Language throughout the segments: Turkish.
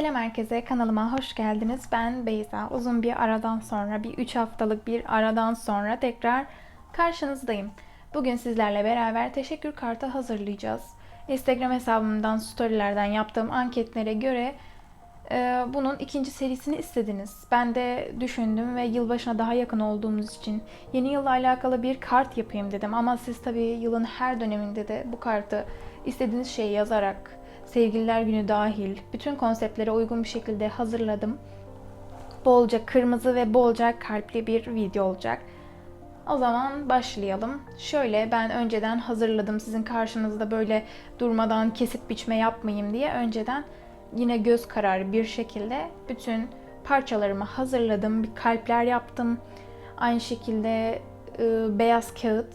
Selam herkese, kanalıma hoş geldiniz. Ben Beyza. Uzun bir aradan sonra, bir 3 haftalık bir aradan sonra tekrar karşınızdayım. Bugün sizlerle beraber teşekkür kartı hazırlayacağız. Instagram hesabımdan, storylerden yaptığım anketlere göre e, bunun ikinci serisini istediniz. Ben de düşündüm ve yılbaşına daha yakın olduğumuz için yeni yılla alakalı bir kart yapayım dedim. Ama siz tabii yılın her döneminde de bu kartı istediğiniz şeyi yazarak Sevgililer Günü dahil bütün konseptlere uygun bir şekilde hazırladım. Bolca kırmızı ve bolca kalpli bir video olacak. O zaman başlayalım. Şöyle ben önceden hazırladım sizin karşınızda böyle durmadan kesip biçme yapmayayım diye önceden yine göz kararı bir şekilde bütün parçalarımı hazırladım. Bir kalpler yaptım. Aynı şekilde e, beyaz kağıt.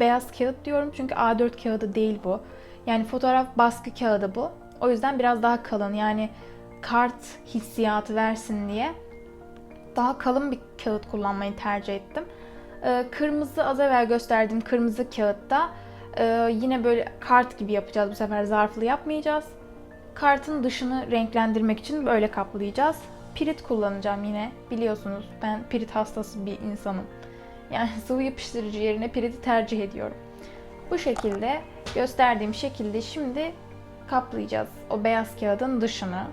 Beyaz kağıt diyorum çünkü A4 kağıdı değil bu. Yani fotoğraf baskı kağıdı bu. O yüzden biraz daha kalın. Yani kart hissiyatı versin diye daha kalın bir kağıt kullanmayı tercih ettim. Ee, kırmızı az evvel gösterdiğim kırmızı kağıtta e, yine böyle kart gibi yapacağız. Bu sefer zarflı yapmayacağız. Kartın dışını renklendirmek için böyle kaplayacağız. Pirit kullanacağım yine. Biliyorsunuz ben pirit hastası bir insanım. Yani sıvı yapıştırıcı yerine piriti tercih ediyorum. Bu şekilde gösterdiğim şekilde şimdi kaplayacağız o beyaz kağıdın dışını.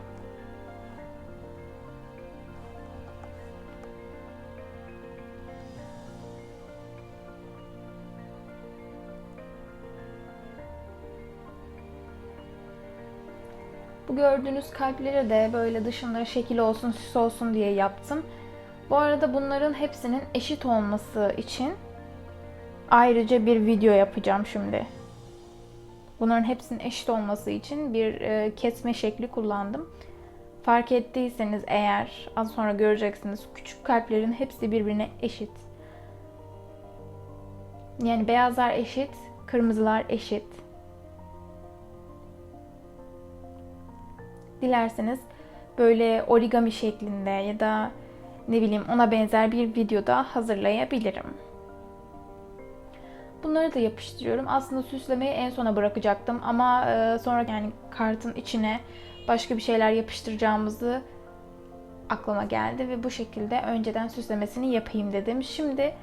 Bu gördüğünüz kalpleri de böyle dışında şekil olsun, süs olsun diye yaptım. Bu arada bunların hepsinin eşit olması için ayrıca bir video yapacağım şimdi. Bunların hepsinin eşit olması için bir e, kesme şekli kullandım. Fark ettiyseniz eğer az sonra göreceksiniz küçük kalplerin hepsi birbirine eşit. Yani beyazlar eşit, kırmızılar eşit. Dilerseniz böyle origami şeklinde ya da ne bileyim ona benzer bir videoda hazırlayabilirim. Bunları da yapıştırıyorum. Aslında süslemeyi en sona bırakacaktım ama e, sonra yani kartın içine başka bir şeyler yapıştıracağımızı aklıma geldi ve bu şekilde önceden süslemesini yapayım dedim. Şimdi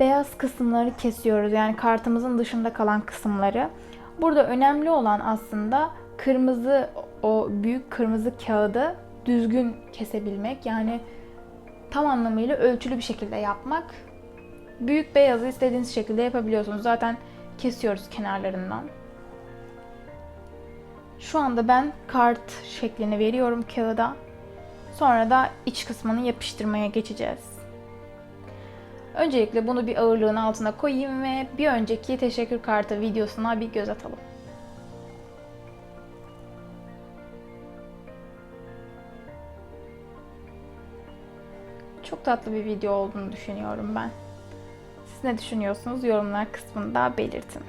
beyaz kısımları kesiyoruz. Yani kartımızın dışında kalan kısımları. Burada önemli olan aslında kırmızı o büyük kırmızı kağıdı düzgün kesebilmek. Yani tam anlamıyla ölçülü bir şekilde yapmak. Büyük beyazı istediğiniz şekilde yapabiliyorsunuz. Zaten kesiyoruz kenarlarından. Şu anda ben kart şeklini veriyorum kağıda. Sonra da iç kısmını yapıştırmaya geçeceğiz. Öncelikle bunu bir ağırlığın altına koyayım ve bir önceki teşekkür kartı videosuna bir göz atalım. Çok tatlı bir video olduğunu düşünüyorum ben. Siz ne düşünüyorsunuz? Yorumlar kısmında belirtin.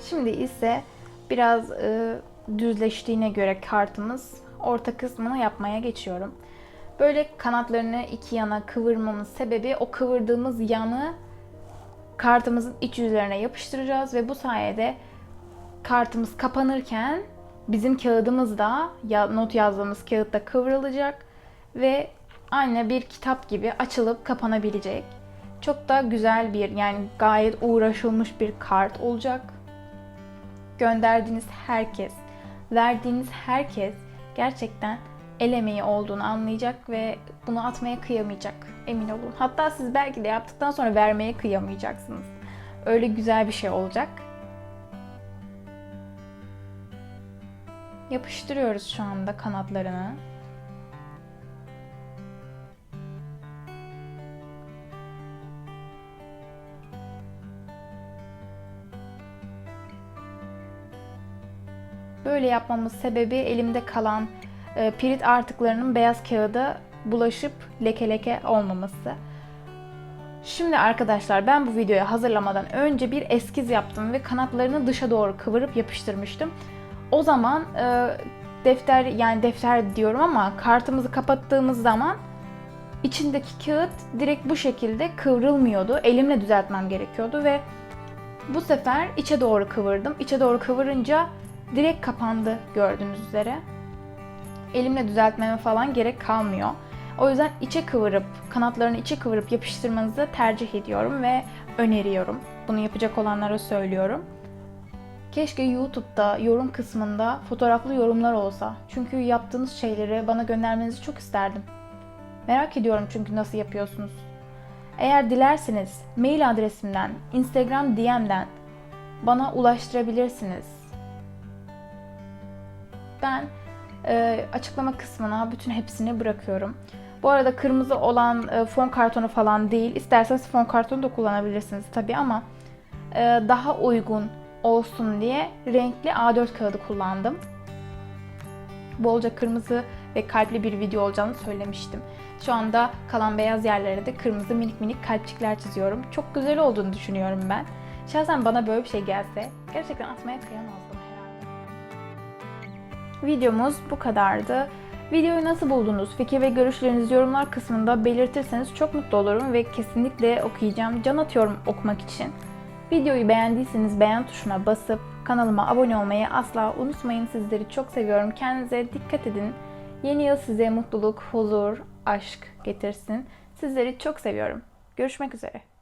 Şimdi ise biraz e, düzleştiğine göre kartımız orta kısmını yapmaya geçiyorum. Böyle kanatlarını iki yana kıvırmamın sebebi o kıvırdığımız yanı kartımızın iç yüzlerine yapıştıracağız ve bu sayede kartımız kapanırken bizim kağıdımız da ya not yazdığımız kağıtta kıvrılacak ve aynı bir kitap gibi açılıp kapanabilecek. Çok da güzel bir yani gayet uğraşılmış bir kart olacak. Gönderdiğiniz herkes, verdiğiniz herkes gerçekten el emeği olduğunu anlayacak ve bunu atmaya kıyamayacak. Emin olun. Hatta siz belki de yaptıktan sonra vermeye kıyamayacaksınız. Öyle güzel bir şey olacak. Yapıştırıyoruz şu anda kanatlarını. Böyle yapmamız sebebi elimde kalan e, pirit artıklarının beyaz kağıda bulaşıp leke leke olmaması. Şimdi arkadaşlar ben bu videoyu hazırlamadan önce bir eskiz yaptım ve kanatlarını dışa doğru kıvırıp yapıştırmıştım. O zaman e, defter yani defter diyorum ama kartımızı kapattığımız zaman içindeki kağıt direkt bu şekilde kıvrılmıyordu. Elimle düzeltmem gerekiyordu ve Bu sefer içe doğru kıvırdım. İçe doğru kıvırınca direkt kapandı gördüğünüz üzere. Elimle düzeltmeme falan gerek kalmıyor. O yüzden içe kıvırıp, kanatlarını içe kıvırıp yapıştırmanızı tercih ediyorum ve öneriyorum. Bunu yapacak olanlara söylüyorum. Keşke YouTube'da yorum kısmında fotoğraflı yorumlar olsa. Çünkü yaptığınız şeyleri bana göndermenizi çok isterdim. Merak ediyorum çünkü nasıl yapıyorsunuz. Eğer dilerseniz mail adresimden, Instagram DM'den bana ulaştırabilirsiniz. Ben e, açıklama kısmına bütün hepsini bırakıyorum. Bu arada kırmızı olan e, fon kartonu falan değil. İsterseniz fon kartonu da kullanabilirsiniz tabii ama e, daha uygun olsun diye renkli A4 kağıdı kullandım. Bolca kırmızı ve kalpli bir video olacağını söylemiştim. Şu anda kalan beyaz yerlere de kırmızı minik minik kalpçikler çiziyorum. Çok güzel olduğunu düşünüyorum ben. Şahsen bana böyle bir şey gelse gerçekten atmaya kıyamazdım. Videomuz bu kadardı. Videoyu nasıl buldunuz? Fikir ve görüşlerinizi yorumlar kısmında belirtirseniz çok mutlu olurum ve kesinlikle okuyacağım. Can atıyorum okumak için. Videoyu beğendiyseniz beğen tuşuna basıp kanalıma abone olmayı asla unutmayın. Sizleri çok seviyorum. Kendinize dikkat edin. Yeni yıl size mutluluk, huzur, aşk getirsin. Sizleri çok seviyorum. Görüşmek üzere.